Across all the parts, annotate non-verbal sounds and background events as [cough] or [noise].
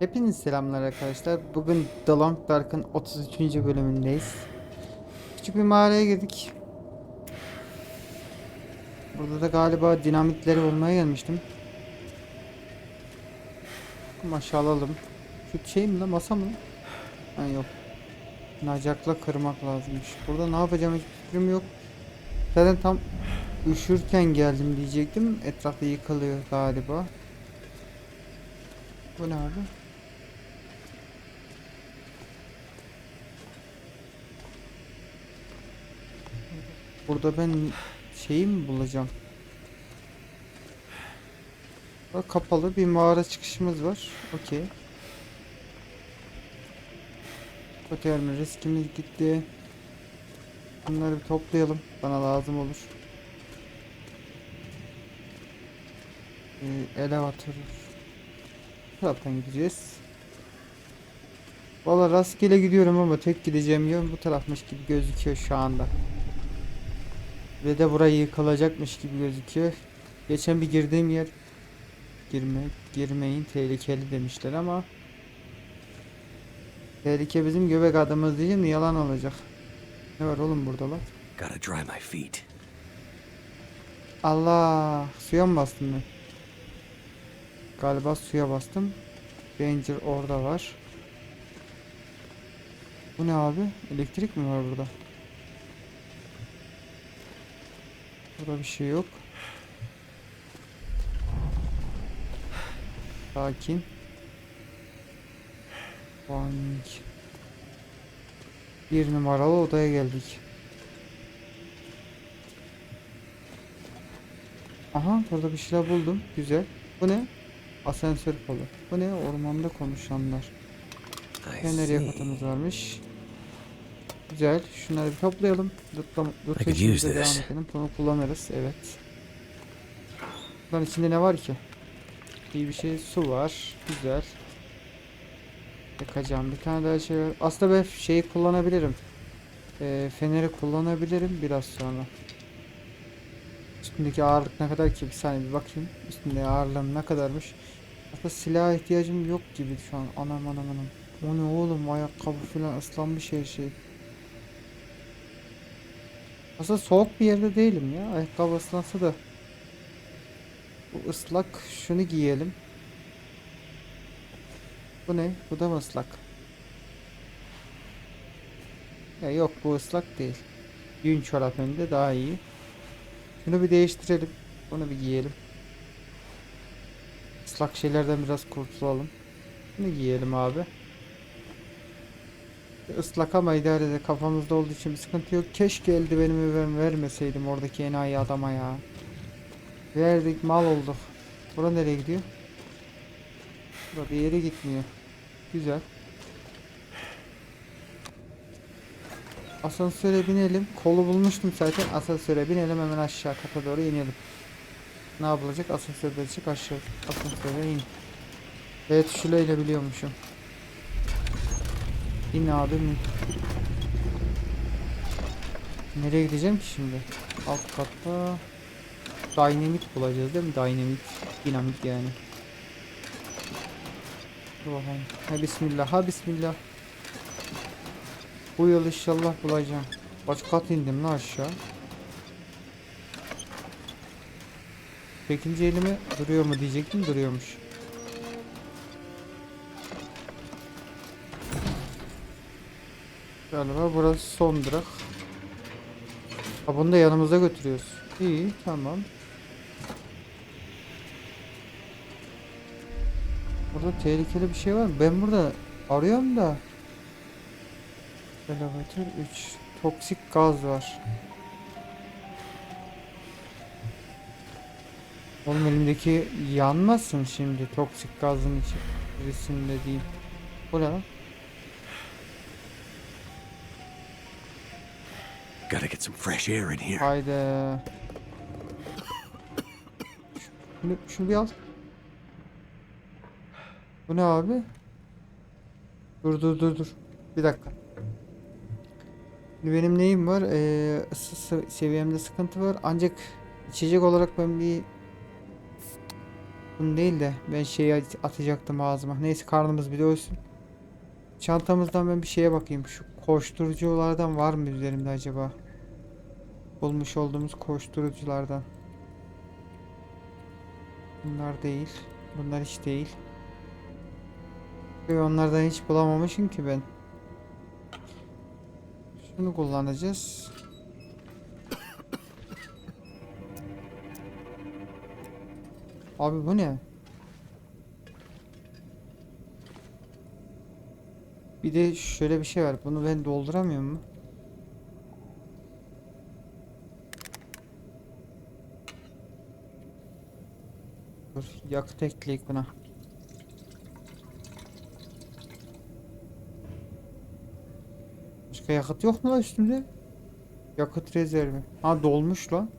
Hepiniz selamlar arkadaşlar. Bugün The Long Dark'ın 33. bölümündeyiz. Küçük bir mağaraya girdik. Burada da galiba dinamitleri bulmaya gelmiştim. Maşa alalım. Şu şey mi lan masa mı? Ha yok. Nacakla kırmak lazımmış. Burada ne yapacağım hiç fikrim yok. Zaten tam üşürken geldim diyecektim. Etrafta yıkılıyor galiba. Bu ne abi? Burada ben şeyi mi bulacağım? Bak kapalı bir mağara çıkışımız var. Okey. Otel riskimiz gitti. Bunları bir toplayalım. Bana lazım olur. Ee, elevatör. Taraftan gideceğiz. Valla rastgele gidiyorum ama tek gideceğim yön bu tarafmış gibi gözüküyor şu anda. Ve de burayı yıkılacakmış gibi gözüküyor. Geçen bir girdiğim yer girme girmeyin tehlikeli demişler ama tehlike bizim göbek adımız değil yalan olacak. Ne var oğlum burada lan? Gotta dry my feet. Allah suya mı bastım ben? Galiba suya bastım. Ranger orada var. Bu ne abi? Elektrik mi var burada? Burada bir şey yok. Sakin. Bank. Bir numaralı odaya geldik. Aha burada bir şeyler buldum. Güzel. Bu ne? Asansör kolu. Bu ne? Ormanda konuşanlar. See. yakıtımız varmış. Güzel. Şunları bir toplayalım. Lootla, loot I could işimize use devam this. edelim. Bunu kullanırız. Evet. Bunların içinde ne var ki? İyi bir şey. Su var. Güzel. Yakacağım. Bir tane daha şey var. Aslında ben şeyi kullanabilirim. Ee, feneri kullanabilirim biraz sonra. Üstündeki ağırlık ne kadar ki? Bir saniye bir bakayım. Üstünde ağırlığım ne kadarmış? Aslında silaha ihtiyacım yok gibi şu an. Anam anam anam. O ne oğlum ayakkabı falan ıslanmış her şey. Aslında soğuk bir yerde değilim ya. Ayakkabı ıslansa da. Bu ıslak. Şunu giyelim. Bu ne? Bu da mı ıslak? Ya yok bu ıslak değil. Yün çorap önünde daha iyi. Şunu bir değiştirelim. Bunu bir giyelim. Islak şeylerden biraz kurtulalım. Bunu giyelim abi. Islak ama idare eder. Kafamızda olduğu için bir sıkıntı yok. Keşke eldivenimi ver vermeseydim oradaki enayi adama ya. Verdik mal olduk. Bura nereye gidiyor? Bura bir yere gitmiyor. Güzel. Asansöre binelim. Kolu bulmuştum zaten. Asansöre binelim hemen aşağı kata doğru inelim. Ne yapılacak? Asansörde çık aşağı. Asansöre in. Evet şulayla biliyormuşum. İn abi in. Nereye gideceğim ki şimdi? Alt katta Dynamit bulacağız değil mi? Dynamit. Dinamit yani. Bakalım. Ha bismillah. Ha bismillah. Bu yıl inşallah bulacağım. Kaç kat indim lan aşağı. Çekince elime duruyor mu diyecektim duruyormuş. Galiba burası son durak. Ha bunu da yanımıza götürüyoruz. İyi tamam. Burada tehlikeli bir şey var mı? Ben burada arıyorum da. Elevatör 3. Toksik gaz var. Oğlum elimdeki yanmasın şimdi toksik gazın içerisinde değil. Bu ne lan? Gotta get some fresh air in here. Haydi. Şunu, şunu bir al. Bu ne abi? Dur dur dur dur. Bir dakika. Şimdi benim neyim var? Ee, ısı sı- seviyemde sıkıntı var. Ancak içecek olarak ben bir Bunu değil de ben şeyi at- atacaktım ağzıma. Neyse karnımız bir doysun. Çantamızdan ben bir şeye bakayım. Şu koşturuculardan var mı üzerimde acaba? Bulmuş olduğumuz koşturuculardan. Bunlar değil. Bunlar hiç değil. Ve onlardan hiç bulamamışım ki ben. Şunu kullanacağız. Abi bu ne? Bir de şöyle bir şey var. Bunu ben dolduramıyor mu? Dur, yakıt ekleyek buna. Başka yakıt yok mu la üstümde? Yakıt rezervi. Ha dolmuş lan.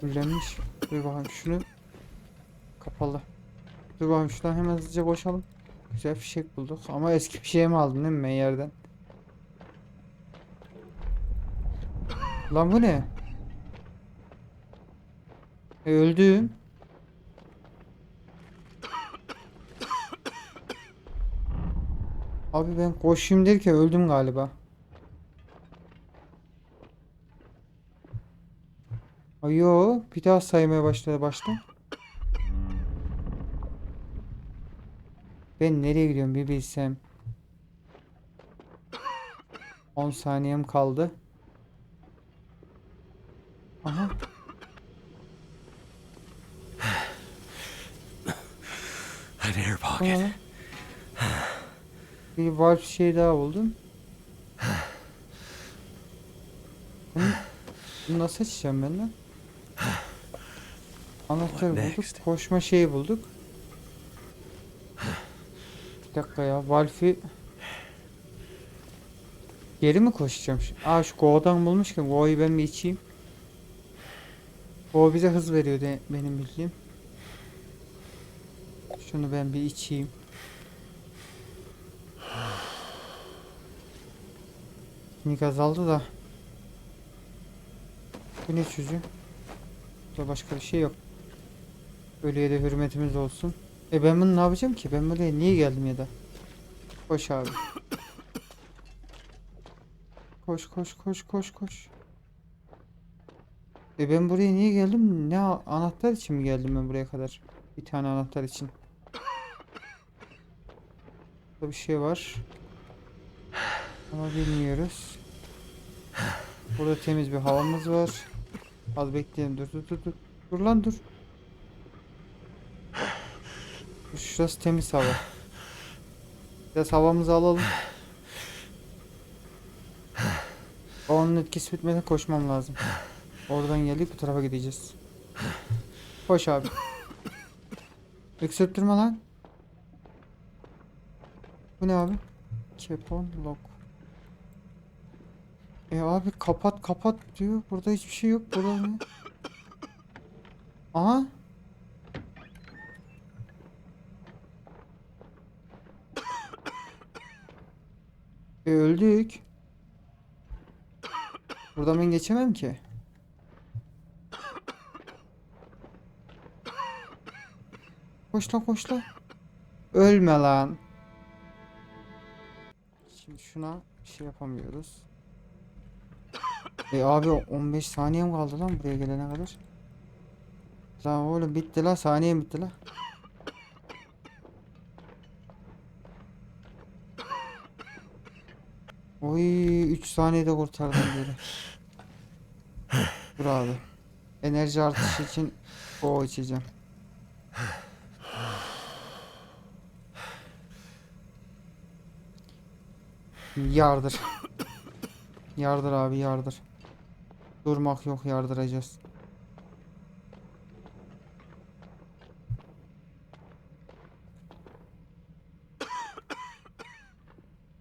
Fullenmiş. Dur bakayım şunu. Kapalı. Dur bakayım şuradan hemen hızlıca koşalım. Güzel fişek bulduk. Ama eski fişeği mi aldın değil mi ben yerden? Lan bu ne? E, öldüm. Abi ben koşayım derken öldüm galiba. Ayo, bir daha saymaya başladı baştan. Ben nereye gidiyorum bir bilsem. 10 saniyem kaldı. Aha. An air pocket. lan? Bir valve şey daha buldum. Bunu, nasıl açacağım ben lan? Anahtarı bulduk. Koşma şeyi bulduk. Bir dakika ya. Valve'i Geri mi koşacağım? Aa şu Go'dan bulmuşken Go'yu ben bir içeyim. Go bize hız veriyor de, benim bildiğim. Şunu ben bir içeyim. Nik azaldı da. Bu ne çocuğu? Burada başka bir şey yok. Ölüye de hürmetimiz olsun. E ben bunu ne yapacağım ki? Ben buraya niye geldim ya da? Koş abi. Koş koş koş koş koş. E ben buraya niye geldim? Ne anahtar için mi geldim ben buraya kadar? Bir tane anahtar için. Burada bir şey var. Ama bilmiyoruz. Burada temiz bir havamız var. Az bekleyelim. Dur dur dur dur. Dur lan dur. Dur, Şurası temiz hava. Biraz havamızı alalım. Onun etkisi bitmeden koşmam lazım. Oradan geldik bu tarafa gideceğiz. Koş abi. Öksürttürme lan. Bu ne abi? Kepon lock. E abi kapat kapat diyor. Burada hiçbir şey yok. Burada ne? Aha. Öldük. Buradan ben geçemem ki. Koş lan koş lan. Ölme lan. Şimdi şuna şey yapamıyoruz. E abi 15 saniyem kaldı lan buraya gelene kadar. Lan oğlum bitti la saniye bitti la. Oy 3 saniyede kurtardım biri. Dur abi. Enerji artışı için o içeceğim. Yardır. [coughs] Yardır abi yardır. Durmak yok yardıracağız.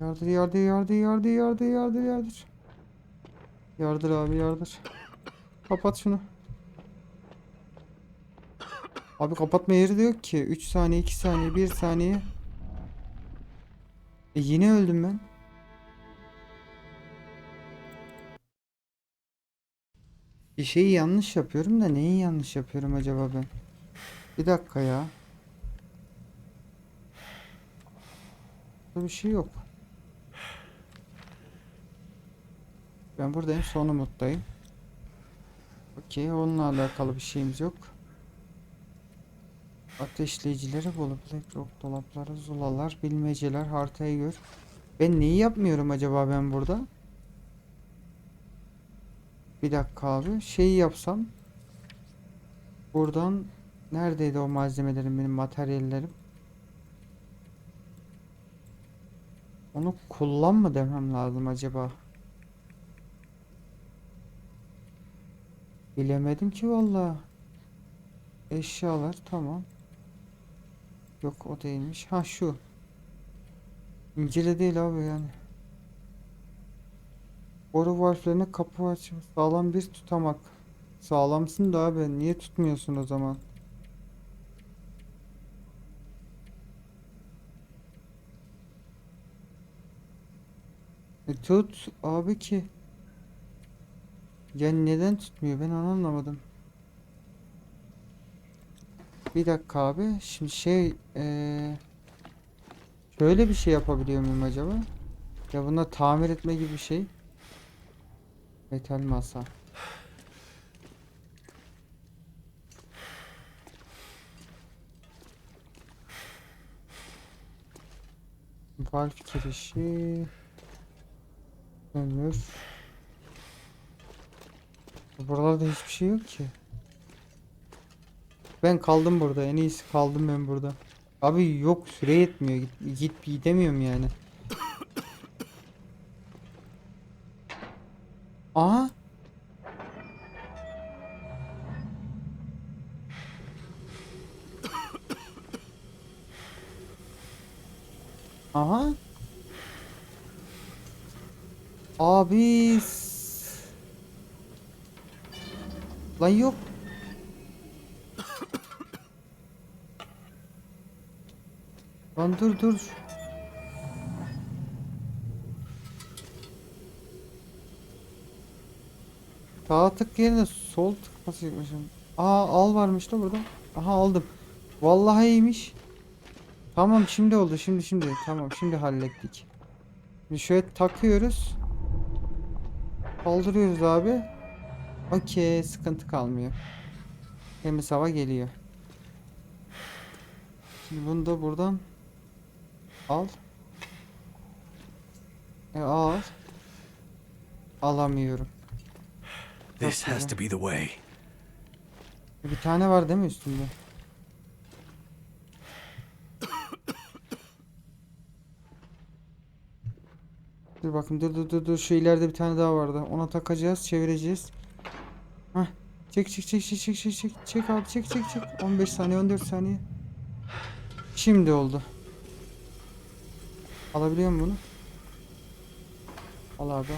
Yardır yardır yardır yardır yardır yardır yardır. Yardır abi yardır. Kapat şunu. Abi kapatma yeri de yok ki. 3 saniye 2 saniye 1 saniye. E yine öldüm ben. Bir şeyi yanlış yapıyorum da neyi yanlış yapıyorum acaba ben? Bir dakika ya. Burada bir şey yok. Ben buradayım. Son umuttayım. Okey. Onunla alakalı bir şeyimiz yok. Ateşleyicileri bulup yok dolapları, zulalar, bilmeceler, haritayı gör. Ben neyi yapmıyorum acaba ben burada? Bir dakika abi. Şeyi yapsam. Buradan neredeydi o malzemelerim benim materyallerim? Onu kullan mı demem lazım acaba? Bilemedim ki valla. Eşyalar tamam. Yok o değilmiş. Ha şu. İncele değil abi yani. Boru valflerine kapı açma. Sağlam bir tutamak. Sağlamsın da abi. Niye tutmuyorsun o zaman? E tut abi ki. Ya neden tutmuyor? Ben onu anlamadım. Bir dakika abi. Şimdi şey eee şöyle bir şey yapabiliyor muyum acaba? Ya buna tamir etme gibi bir şey. Metal masa. Valve girişi. Ömür. Buralarda hiçbir şey yok ki. Ben kaldım burada. En iyisi kaldım ben burada. Abi yok süre yetmiyor. Git, git gidemiyorum yani. Aha. Aha. Abi. Lan yok. Lan dur dur. Sağ tık yerine sol tık basacakmışım. Aa al varmış da burada. Aha aldım. Vallahi iyiymiş. Tamam şimdi oldu şimdi şimdi. Tamam şimdi hallettik. Şimdi şöyle takıyoruz. Kaldırıyoruz abi. Okey sıkıntı kalmıyor. Temiz hava geliyor. Şimdi bunu da buradan al. E al. Alamıyorum. This has to be the way. E, Bir tane var değil mi üstünde? Dur bakın dur dur dur dur şu ileride bir tane daha vardı. Ona takacağız, çevireceğiz. Hah. Çek çek çek çek çek çek çek çek abi çek çek çek. 15 saniye 14 saniye. Şimdi oldu. Alabiliyor muyum bunu? Al abi.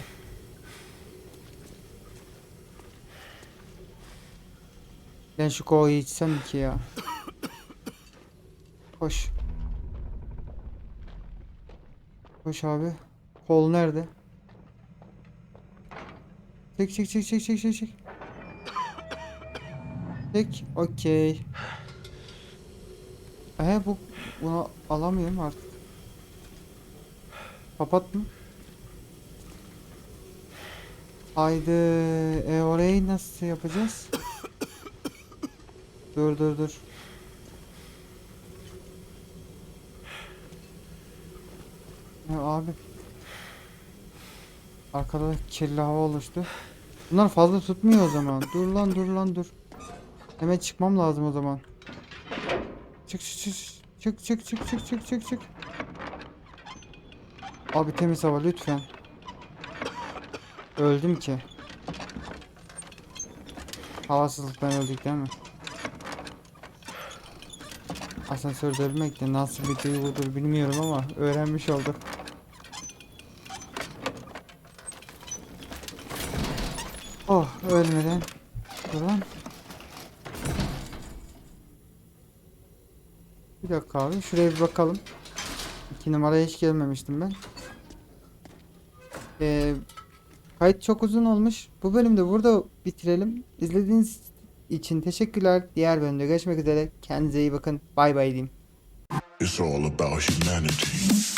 Ben şu kovayı içsem ki ya? Koş. Koş abi. Kol nerede? Çek çek çek çek çek çek çek. Çek. Okey. Ee bu bunu alamıyorum artık. Kapat mı? Haydi. E orayı nasıl yapacağız? [coughs] Dur dur dur. Ya abi. Arkada kirli hava oluştu. Bunlar fazla tutmuyor o zaman. Dur lan dur lan dur. Hemen çıkmam lazım o zaman. Çık çık çık. Çık çık çık çık çık çık çık. Abi temiz hava lütfen. Öldüm ki. Havasızlıktan öldük değil mi? Asansörde ölmek de nasıl bir duygudur bilmiyorum ama öğrenmiş olduk. Oh ölmeden Bir dakika abi şuraya bir bakalım. İki numaraya hiç gelmemiştim ben. Ee, kayıt çok uzun olmuş. Bu bölümde burada bitirelim. İzlediğiniz için teşekkürler. Diğer bölümde görüşmek üzere. Kendinize iyi bakın. Bay bay diyeyim. It's all about humanity.